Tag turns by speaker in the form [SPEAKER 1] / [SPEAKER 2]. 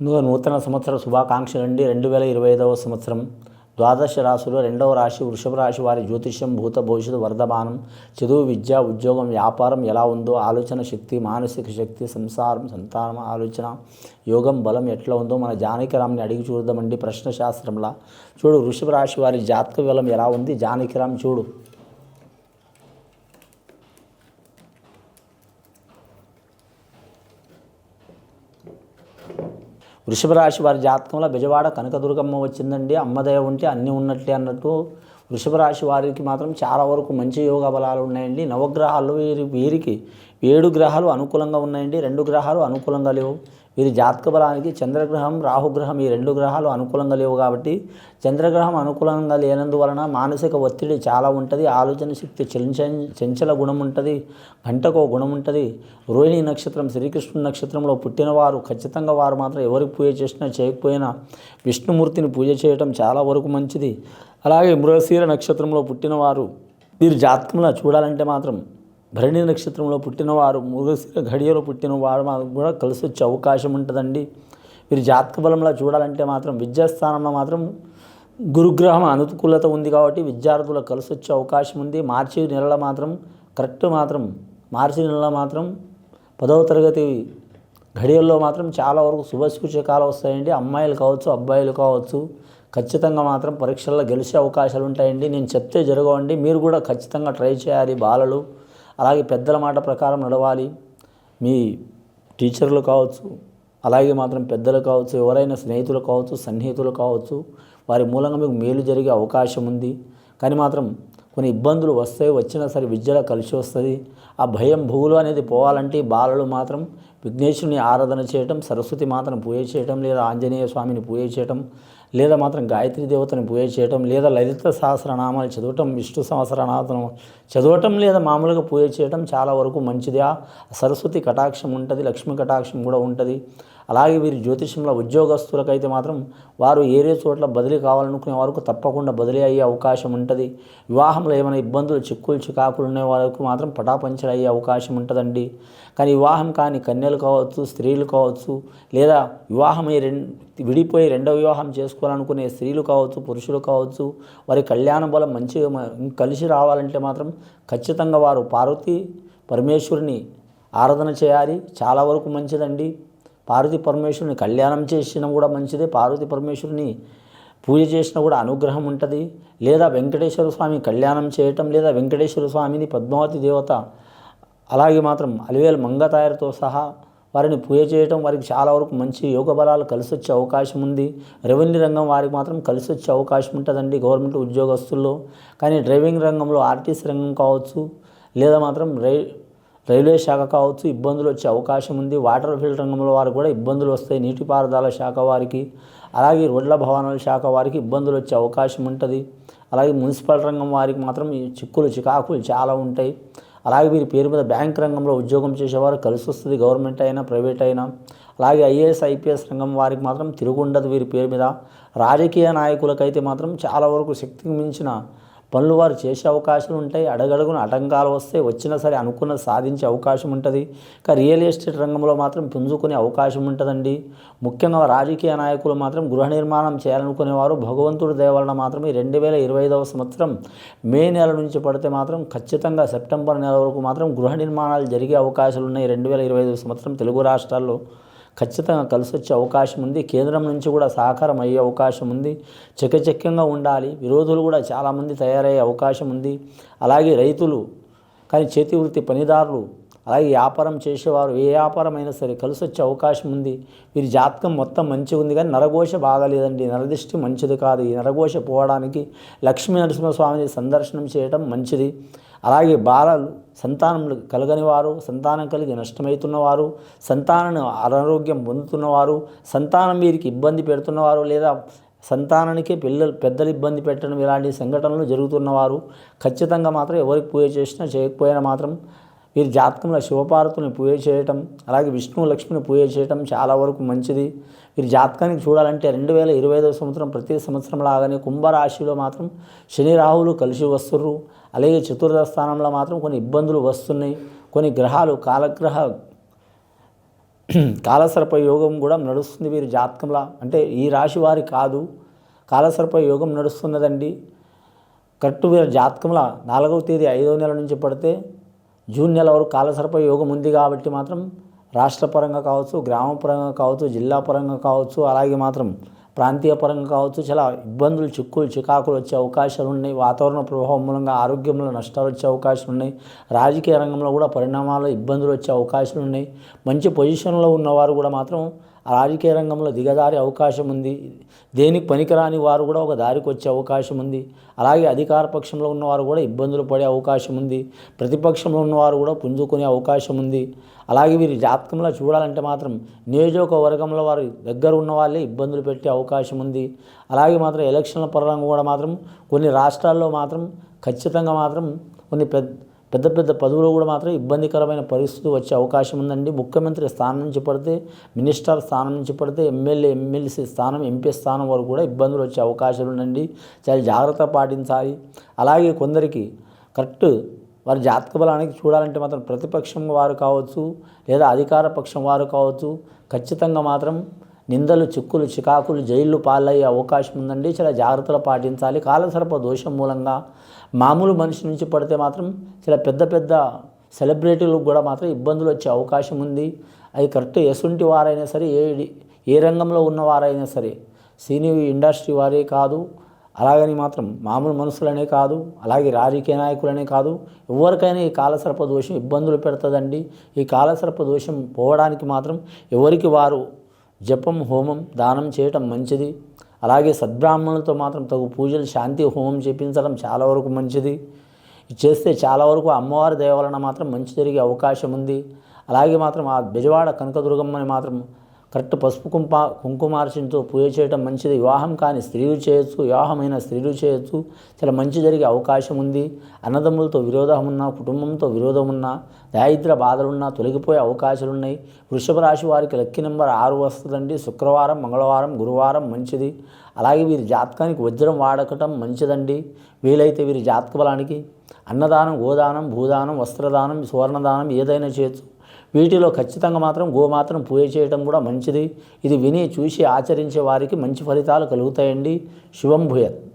[SPEAKER 1] ముందుగా నూతన సంవత్సర శుభాకాంక్ష నుండి రెండు వేల ఇరవై ఐదవ సంవత్సరం ద్వాదశ రాశులు రెండవ రాశి వృషభ రాశి వారి జ్యోతిష్యం భూత భవిష్యత్తు వర్ధమానం చదువు విద్య ఉద్యోగం వ్యాపారం ఎలా ఉందో ఆలోచన శక్తి మానసిక శక్తి సంసారం సంతానం ఆలోచన యోగం బలం ఎట్లా ఉందో మన జానకిరామ్ని అడిగి చూద్దామండి ప్రశ్న శాస్త్రంలా. చూడు వృషభ రాశి వారి జాతక బలం ఎలా ఉంది? జానకిరామ్ చూడు. వృషభ రాశి వారి జాతకంలో బెజవాడ కనకదుర్గమ్మ వచ్చిందండి. అమ్మదయ ఉంటే అన్నీ ఉన్నట్లే అన్నట్టు వృషభ రాశి వారికి మాత్రం చాలా వరకు మంచి యోగ బలాలు ఉన్నాయండి. నవగ్రహాలు వీరి వీరికి ఏడు గ్రహాలు అనుకూలంగా ఉన్నాయండి. రెండు గ్రహాలు అనుకూలంగా లేవు. వీరి జాతక బలానికి చంద్రగ్రహం రాహుగ్రహం ఈ రెండు గ్రహాలు అనుకూలంగా లేవు కాబట్టి చంద్రగ్రహం అనుకూలంగా లేనందువలన మానసిక ఒత్తిడి చాలా ఉంటుంది ఆలోచన శక్తి చంచ చెంచల గుణం ఉంటుంది గంటకో గుణం ఉంటుంది. రోహిణి నక్షత్రం శ్రీకృష్ణుని నక్షత్రంలో పుట్టినవారు ఖచ్చితంగా వారు మాత్రం ఎవరికి పూజ చేసినా చేయకపోయినా విష్ణుమూర్తిని పూజ చేయటం చాలా వరకు మంచిది. అలాగే మృగశీర నక్షత్రంలో పుట్టినవారు వీరి జాతకంలో చూడాలంటే మాత్రం భరణి నక్షత్రంలో పుట్టినవారు మృగశిర ఘడియలో పుట్టిన వారు మాకు కూడా కలిసి వచ్చే అవకాశం ఉంటుందండి. వీరి జాతక బలంలో చూడాలంటే మాత్రం విద్యాస్థానంలో మాత్రం గురుగ్రహం అనుకూలత ఉంది కాబట్టి విద్యార్థులకు కలిసి వచ్చే అవకాశం ఉంది. మార్చి నెలలో మాత్రం కరెక్ట్ మాత్రం మార్చి నెలలో మాత్రం పదవ తరగతి ఘడియల్లో మాత్రం చాలా వరకు శుభసూచకాలు వస్తాయండి. అమ్మాయిలు కావచ్చు అబ్బాయిలు కావచ్చు ఖచ్చితంగా మాత్రం పరీక్షల్లో గెలిచే అవకాశాలు ఉంటాయండి. నేను చెప్తే జరగవండి. మీరు కూడా ఖచ్చితంగా ట్రై చేయాలి బాలలు. అలాగే పెద్దల మాట ప్రకారం నడవాలి. మీ టీచర్లు కావచ్చు అలాగే మాత్రం పెద్దలు కావచ్చు ఎవరైనా స్నేహితులు కావచ్చు సన్నిహితులు కావచ్చు వారి మూలంగా మీకు మేలు జరిగే అవకాశం ఉంది. కానీ మాత్రం కొన్ని ఇబ్బందులు వస్తాయి వచ్చినా సరే విద్యలో కలిసి వస్తుంది. ఆ భయం భూలు అనేది పోవాలంటే బాలలు మాత్రం విఘ్నేశ్వరుని ఆరాధన చేయటం సరస్వతి మాతను పూజ చేయటం లేదా ఆంజనేయ స్వామిని పూజ చేయటం లేదా మాత్రం గాయత్రి దేవతని పూజ చేయటం లేదా లలిత సహస్రనామాలు చదవటం విష్ణు సహస్రనామం చదవటం లేదా మామూలుగా పూజ చేయటం చాలా వరకు మంచిది. సరస్వతి కటాక్షం ఉంటుంది లక్ష్మీ కటాక్షం కూడా ఉంటుంది. అలాగే వీరి జ్యోతిష్యంలో ఉద్యోగస్తులకైతే మాత్రం వారు ఏరే చోట్ల బదిలీ కావాలనుకునే వరకు తప్పకుండా బదిలీ అయ్యే అవకాశం ఉంటుంది. వివాహంలో ఏమైనా ఇబ్బందులు చిక్కులు చికాకులు ఉన్న వరకు మాత్రం పటాపంచలు అయ్యే అవకాశం ఉంటుందండి. కానీ వివాహం కానీ కన్యలు కావచ్చు స్త్రీలు కావచ్చు లేదా వివాహం రెండు విడిపోయి రెండో వివాహం చేసుకోవాలనుకునే స్త్రీలు కావచ్చు పురుషులు కావచ్చు వారి కళ్యాణ బలం మంచిగా కలిసి రావాలంటే మాత్రం ఖచ్చితంగా వారు పార్వతి పరమేశ్వరుని ఆరాధన చేయాలి. చాలా వరకు మంచిదండి. పార్వతి పరమేశ్వరుని కళ్యాణం చేసినా కూడా మంచిదే. పార్వతి పరమేశ్వరుని పూజ చేసినా కూడా అనుగ్రహం ఉంటుంది. లేదా వెంకటేశ్వర స్వామి కళ్యాణం చేయటం లేదా వెంకటేశ్వర స్వామిని పద్మావతి దేవత అలాగే మాత్రం అలివేల్ మంగతాయరతో సహా వారిని పూజ చేయటం వారికి చాలా వరకు మంచి యోగ బలాలు కలిసి వచ్చే అవకాశం ఉంది. రెవెన్యూ రంగం వారికి మాత్రం కలిసి వచ్చే అవకాశం ఉంటుందండి గవర్నమెంట్ ఉద్యోగస్తుల్లో. కానీ డ్రైవింగ్ రంగంలో ఆర్టీసీ రంగం కావచ్చు లేదా మాత్రం రై రైల్వే శాఖ కావచ్చు ఇబ్బందులు వచ్చే అవకాశం ఉంది. వాటర్ ఫీల్డ్ రంగంలో వారికి కూడా ఇబ్బందులు వస్తాయి. నీటిపారుదల శాఖ వారికి అలాగే రోడ్ల భవనాల శాఖ వారికి ఇబ్బందులు వచ్చే అవకాశం ఉంటుంది. అలాగే మున్సిపల్ రంగం వారికి మాత్రం ఈ చిక్కులు చికాకులు చాలా ఉంటాయి. అలాగే వీరి పేరు మీద బ్యాంక్ రంగంలో ఉద్యోగం చేసేవారు కలిసి వస్తుంది. గవర్నమెంట్ అయినా ప్రైవేట్ అయినా. అలాగే ఐఏఎస్ ఐపీఎస్ రంగం వారికి మాత్రం తిరుగుండదు వీరి పేరు మీద. రాజకీయ నాయకులకైతే మాత్రం చాలా వరకు శక్తికి మించిన పనులు వారు చేసే అవకాశాలు ఉంటాయి. అడగడుగున ఆటంకాలు వస్తే వచ్చినా సరే అనుకున్న సాధించే అవకాశం ఉంటుంది. ఇక రియల్ ఎస్టేట్ రంగంలో మాత్రం పుంజుకునే అవకాశం ఉంటుందండి. ముఖ్యంగా రాజకీయ నాయకులు మాత్రం గృహ నిర్మాణం చేయాలనుకునేవారు భగవంతుడి దయ మాత్రమే మాత్రం ఈ రెండు వేల ఇరవై ఐదవ సంవత్సరం మే నెల నుంచి పడితే మాత్రం ఖచ్చితంగా సెప్టెంబర్ నెల వరకు మాత్రం గృహ నిర్మాణాలు జరిగే అవకాశాలు ఉన్నాయి. రెండు వేల ఇరవై ఐదవ సంవత్సరం తెలుగు రాష్ట్రాల్లో ఖచ్చితంగా కలిసి వచ్చే అవకాశం ఉంది. కేంద్రం నుంచి కూడా సహకారం అయ్యే అవకాశం ఉంది. చకచక్యంగా ఉండాలి. విరోధులు కూడా చాలామంది తయారయ్యే అవకాశం ఉంది. అలాగే రైతులు కానీ చేతి వృత్తి పనిదారులు అలాగే వ్యాపారం చేసేవారు ఏ వ్యాపారం అయినా సరే కలిసి వచ్చే అవకాశం ఉంది. వీరి జాతకం మొత్తం మంచిగా ఉంది కానీ నరఘోష బాగాలేదండి. నరదృష్టి మంచిది కాదు. ఈ నరఘోష పోవడానికి లక్ష్మీ నరసింహస్వామిని సందర్శనం చేయడం మంచిది. అలాగే బాలలు సంతానములు కలగని వారు సంతానం కలిగి నష్టమవుతున్నవారు సంతానం అనారోగ్యం పొందుతున్నవారు సంతానం వీరికి ఇబ్బంది పెడుతున్నవారు లేదా సంతానానికే పిల్లలు పెద్దలు ఇబ్బంది పెట్టడం ఇలాంటి సంఘటనలు జరుగుతున్నవారు. ఖచ్చితంగా మాత్రం ఎవరికి పూజ చేసినా చేయకపోయినా మాత్రం వీరి జాతకంలో శివపార్వతుని పూజ చేయటం అలాగే విష్ణు లక్ష్మిని పూజ చేయటం చాలా వరకు మంచిది. వీరి జాతకానికి చూడాలంటే రెండు వేల ఇరవై ఐదవ సంవత్సరం ప్రతి సంవత్సరం లాగానే కుంభరాశిలో మాత్రం శని రాహువులు కలిసి వస్తుర్రు. అలాగే చతుర్థ స్థానంలో మాత్రం కొన్ని ఇబ్బందులు వస్తున్నాయి. కొన్ని గ్రహాలు కాలగ్రహ కాలసర్ప యోగం కూడా నడుస్తుంది వీరి జాతకంలో. అంటే ఈ రాశి వారి కాదు కాలసర్ప యోగం నడుస్తున్నదండి. కరెక్ట్ వీరి జాతకంలో నాలుగవ తేదీ ఐదవ నెల నుంచి పడితే జూన్ నెల వరకు కాలసర్ప యోగం ఉంది కాబట్టి మాత్రం రాష్ట్ర పరంగా కావచ్చు గ్రామ పరంగా కావచ్చు జిల్లా పరంగా కావచ్చు అలాగే మాత్రం ప్రాంతీయ పరంగా కావచ్చు చాలా ఇబ్బందులు చిక్కులు చికాకులు వచ్చే అవకాశాలు ఉన్నాయి. వాతావరణ ప్రభావం మూలంగా ఆరోగ్యంలో నష్టాలు వచ్చే అవకాశాలు ఉన్నాయి. రాజకీయ రంగంలో కూడా పరిణామాలు ఇబ్బందులు వచ్చే అవకాశాలు ఉన్నాయి. మంచి పొజిషన్లో ఉన్నవారు కూడా మాత్రం రాజకీయ రంగంలో దిగజారే అవకాశం ఉంది. దేనికి పనికిరాని వారు కూడా ఒక దారికి వచ్చే అవకాశం ఉంది. అలాగే అధికార పక్షంలో ఉన్నవారు కూడా ఇబ్బందులు పడే అవకాశం ఉంది. ప్రతిపక్షంలో ఉన్నవారు కూడా పుంజుకునే అవకాశం ఉంది. అలాగే వీరి జాతకంలో చూడాలంటే మాత్రం నియోజకవర్గంలో వారి దగ్గర ఉన్న వాళ్ళే ఇబ్బందులు పెట్టే అవకాశం ఉంది. అలాగే మాత్రం ఎలక్షన్ల పరంగా కూడా మాత్రం కొన్ని రాష్ట్రాల్లో మాత్రం ఖచ్చితంగా మాత్రం కొన్ని పెద్ద పెద్ద పెద్ద పదవులు కూడా మాత్రం ఇబ్బందికరమైన పరిస్థితి వచ్చే అవకాశం ఉందండి. ముఖ్యమంత్రి స్థానం నుంచి పడితే మినిస్టర్ స్థానం నుంచి పడితే ఎమ్మెల్యే ఎమ్మెల్సీ స్థానం ఎంపీ స్థానం వరకు కూడా ఇబ్బందులు వచ్చే అవకాశాలు ఉందండి చాలా జాగ్రత్త పాటించాలి. అలాగే కొందరికి కరెక్ట్ వారి జాతక బలానికి చూడాలంటే మాత్రం ప్రతిపక్షం వారు కావచ్చు లేదా అధికార పక్షం వారు కావచ్చు ఖచ్చితంగా మాత్రం నిందలు చిక్కులు చికాకులు జైళ్ళు పాలయ్యే అవకాశం ఉందండి. చాలా జాగ్రత్తలు పాటించాలి. కాలసర్ప దోషం మూలంగా మామూలు మనిషి నుంచి పడితే మాత్రం చాలా పెద్ద పెద్ద సెలబ్రిటీలకు కూడా మాత్రం ఇబ్బందులు వచ్చే అవకాశం ఉంది. అది కరెక్ట్ ఎసుంటి వారైనా సరే ఏ ఏ రంగంలో ఉన్నవారైనా సరే సినీ ఇండస్ట్రీ వారే కాదు. అలాగని మాత్రం మామూలు మనుషులనే కాదు అలాగే రాజకీయ నాయకులనే కాదు. ఎవరికైనా ఈ కాలసర్ప దోషం ఇబ్బందులు పెడుతుందండి. ఈ కాలసర్ప దోషం పోవడానికి మాత్రం ఎవరికి వారు జపం హోమం దానం చేయటం మంచిది. అలాగే సద్బ్రాహ్మణులతో మాత్రం తగు పూజలు శాంతి హోమం చేపించడం చాలా వరకు మంచిది. చేస్తే చాలా వరకు అమ్మవారి దయ వలన మాత్రం మంచి జరిగే అవకాశం ఉంది. అలాగే మాత్రం ఆ బెజవాడ కనకదుర్గమ్మని మాత్రం కరెక్ట్ పసుపు కుంప కుంకుమార్చనతో పూజ చేయడం మంచిది. వివాహం కాని స్త్రీలు చేయొచ్చు వివాహమైన స్త్రీలు చేయొచ్చు. చాలా మంచి జరిగే అవకాశం ఉంది. అన్నదమ్ములతో విరోధం ఉన్నా కుటుంబంతో విరోధం ఉన్నా దారిద్ర బాధలున్నా తొలగిపోయే అవకాశాలు ఉన్నాయి. వృషభ రాశి వారికి లక్కీ నెంబర్ ఆరు వస్తుందండి. శుక్రవారం మంగళవారం గురువారం మంచిది. అలాగే వీరి జాతకానికి వజ్రం వాడకటం మంచిదండి. వీలైతే వీరి జాతక బలానికి అన్నదానం గోదానం భూదానం వస్త్రదానం సువర్ణదానం ఏదైనా చేయొచ్చు. వీటిలో ఖచ్చితంగా మాత్రం గోమాత్రం పూజ చేయడం కూడా మంచిది. ఇది విని చూసి ఆచరించే వారికి మంచి ఫలితాలు కలుగుతాయండి. శివం భూయత్.